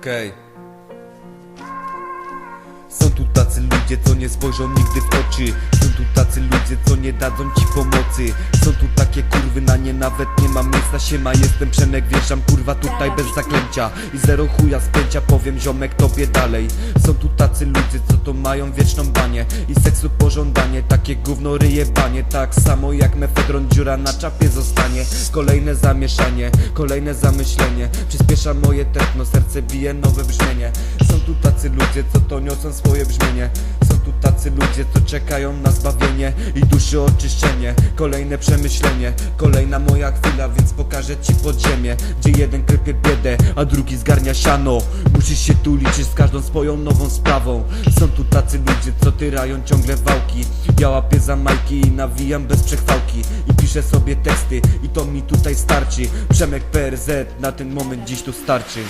Okej. Są tu tacy ludzie, co nie spojrzą nigdy w oczy. Są tu tacy ludzie, co nie dadzą ci pomocy. Są tu takie kurwy, na nie nawet nie ma miejsca. Siema, jestem Przemek, wjeżdżam kurwa tutaj bez zaklęcia. I zero chuja spięcia, powiem ziomek tobie dalej. Są tu tacy ludzie, co mają wieczną banię I seksu pożądanie, takie gówno ryje banie Tak samo jak mefedron, dziura na czapie zostanie. Kolejne zamieszanie, kolejne zamyślenie. Przyspiesza moje tętno, serce bije nowe brzmienie. Są tu tacy ludzie, co to niosą swoje brzmienie. Są tu tacy ludzie, co czekają na zbawienie I duszy oczyszczenie, kolejne przemyślenie Kolejna moja chwila, więc pokażę ci podziemie Gdzie jeden klepie biedę, a drugi zgarnia siano Musisz się tu liczyć z każdą swoją nową sprawą. Są tu tacy ludzie, co tyrają ciągle wałki. Ja łapię za majki i nawijam bez przechwałki. I piszę sobie teksty i to mi tutaj starczy. Przemek PRZ, na ten moment dziś tu starczy